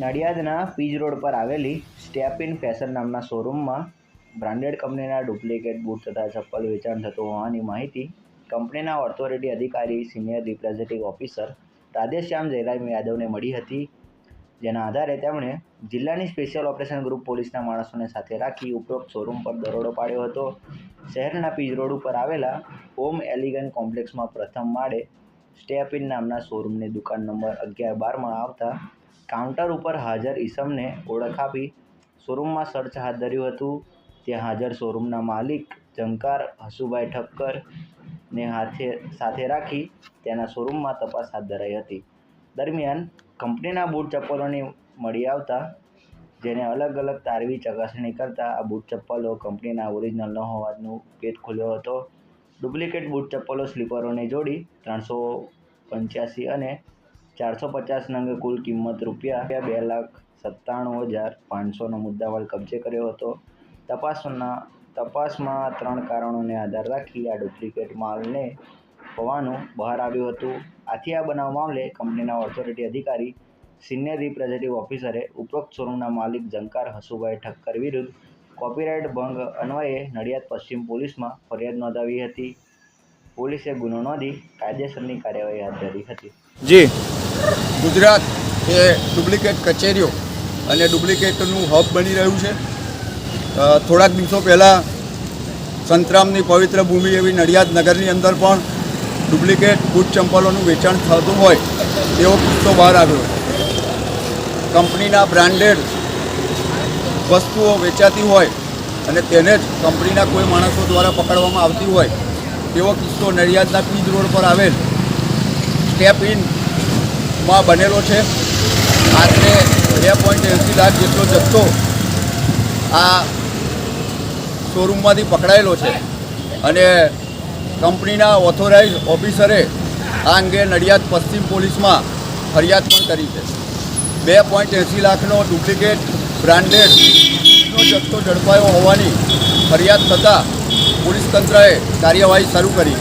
નડિયાદના Pij road પર આવેલી step in fashion નામના શોરૂમમાં બ્રાન્ડેડ કંપનીના ડુપ્લિકેટ બૂટ તથા ચપ્પલ વેચાણ થતું હોવાની માહિતી કંપનીના ઓથોરિટી અધિકારી senior representative officer Radheshyam Jayram યાદવને મળી હતી. જેના આધારે તેમણે જિલ્લાની સ્પેશિયલ ઓપરેશન ગ્રુપ પોલીસના માણસોને સાથે રાખી ઉપરોક્ત શોરૂમ પર દરોડો પાડ્યો હતો. શહેરના પીજ રોડ ઉપર આવેલા ઓમ એલિગન કોમ્પ્લેક્સમાં પ્રથમ માળે સ્ટેપ ઇન નામના શોરૂમની દુકાન નંબર અગિયાર બારમાં આવતા કાઉન્ટર ઉપર હાજર ઈસમને ઓળખ આપી શોરૂમમાં સર્ચ હાથ ધર્યું હતું. ત્યાં હાજર શોરૂમના માલિક ઝંકાર હસુભાઈ ઠક્કરને હાથે, સાથે રાખી તેના શોરૂમમાં તપાસ હાથ ધરાઈ હતી. દરમિયાન કંપનીના બૂટ ચપ્પલોની મળી આવતા, જેને અલગ અલગ તારવી ચકાસણી કરતાં આ બૂટ ચપ્પલો કંપનીના ઓરિજિનલ ન હોવાનું ભેદ ખુલ્યો હતો. ડુપ્લિકેટ બૂટ ચપ્પલો સ્લીપરોને જોડી ત્રણસો પંચ્યાસી અને ચારસો પચાસ અંગે કુલ કિંમત રૂપિયા બે લાખ સત્તાણું હજાર પાંચસોનો મુદ્દામાલ કબજે કર્યો હતો. તપાસના, તપાસમાં ત્રણ કારણોને આધાર રાખી આ ડુપ્લિકેટ માલને હોવાનું બહાર આવ્યું હતું. આથી આ બનાવ મામલે કંપનીના ઓથોરિટી અધિકારી સિનિયર રિપ્રેઝેન્ટેટિવ ઓફિસરે ઉપરોક્ત શોરૂમના માલિક ઝંકાર હસુભાઈ ઠક્કર વિરુદ્ધ કોપીરાઇટ ભંગ અન્વયે નડિયાદ પશ્ચિમ પોલીસમાં ફરિયાદ નોંધાવી હતી. પોલીસે ગુનો નોંધી કાયદેસરની કાર્યવાહી હાથ ધરી હતી. જી. ગુજરાત એ ડુપ્લિકેટ કચેરીઓ અને ડુપ્લિકેટનું હબ બની રહ્યું છે. થોડાક દિવસો પહેલાં સંતરામની પવિત્ર ભૂમિ એવી નડિયાદ નગરની અંદર પણ ડુપ્લિકેટ બૂટ ચંપલોનું વેચાણ થતું હોય તેવો કિસ્સો બહાર આવ્યો. કંપનીના બ્રાન્ડેડ વસ્તુઓ વેચાતી હોય અને તેને જ કંપનીના કોઈ માણસો દ્વારા પકડવામાં આવતી હોય તેવો કિસ્સો નડિયાદના પીજ રોડ પર આવેલ. સ્ટેપ ઇનમાં બનેલો છે. આશરે બે પોઈન્ટ એંસી લાખ જેટલો જથ્થો આ શોરૂમમાંથી પકડાયેલો છે. અને કંપનીના ઓથોરાઇઝ ઓફિસરે આ અંગે નડિયાદ પશ્ચિમ પોલીસમાં ફરિયાદ પણ કરી છે. બે પોઈન્ટ એંસી લાખનો ડુપ્લિકેટ બ્રાન્ડેડ નો જથ્થો ઝડપાયો હોવાની ફરિયાદ થતાં પોલીસ તંત્રએ કાર્યવાહી શરૂ કરી.